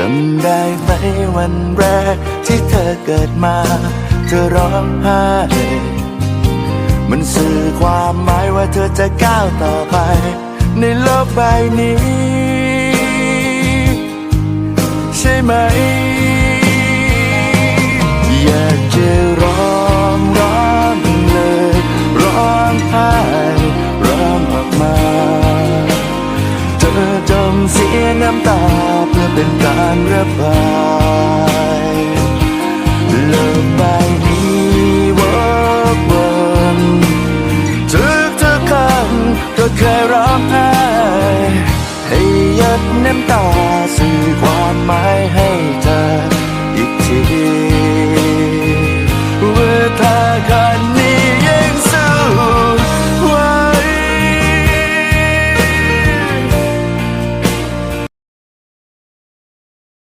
จำได้ไหมวันแรกที่เธอเกิดมา เธอร้องไห้มันสื่อความหมายว่าเธอจะก้าวต่อไป ในโลกใบนี้ ใช่ไหม อยากจะร้องร้องเลยร้องไห้ เสียน้ำตาเพื่อเป็นการระบายเลิกไปนี้เวอร์กเวินถึกเธอกันก็เคยร้องไห้ให้ยัดน้ำตาสื่อความหมายให้